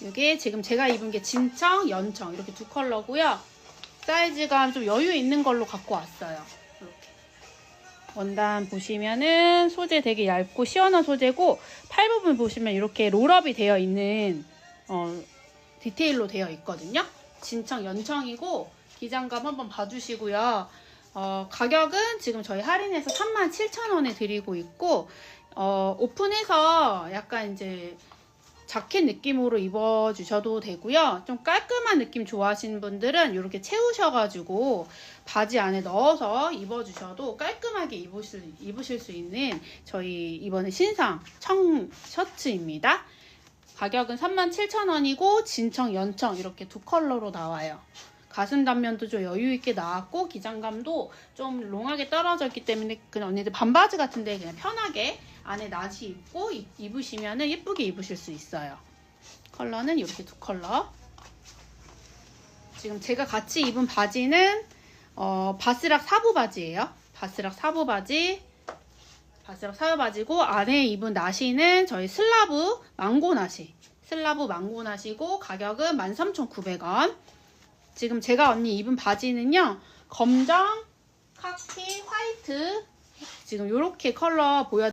이게 지금 제가 입은 게 진청, 연청 이렇게 두 컬러고요. 사이즈가 좀 여유 있는 걸로 갖고 왔어요. 이렇게. 원단 보시면은 소재 되게 얇고 시원한 소재고 팔 부분 보시면 이렇게 롤업이 되어 있는 어, 디테일로 되어 있거든요. 진청, 연청이고 기장감 한번 봐주시고요. 어, 가격은 지금 저희 할인해서 37,000원에 드리고 있고 어, 오픈해서 약간 이제 자켓 느낌으로 입어주셔도 되고요. 좀 깔끔한 느낌 좋아하시는 분들은 이렇게 채우셔가지고 바지 안에 넣어서 입어주셔도 깔끔하게 입으실, 입으실 수 있는 저희 이번에 신상 청 셔츠입니다. 가격은 37,000원이고 진청, 연청 이렇게 두 컬러로 나와요. 가슴 단면도 좀 여유 있게 나왔고 기장감도 좀 롱하게 떨어져 있기 때문에 그냥 언니들 반바지 같은데 그냥 편하게 안에 나시 입고 입- 입으시면은 예쁘게 입으실 수 있어요. 컬러는 이렇게 두 컬러. 지금 제가 같이 입은 바지는 어, 바스락 사부 바지예요. 바스락 사부 바지. 바스락 사부 바지고 안에 입은 나시는 저희 슬라브 망고 나시. 슬라브 망고 나시고 가격은 13,900원. 지금 제가 언니 입은 바지는요. 검정, 카키, 화이트 지금 이렇게 컬러 보여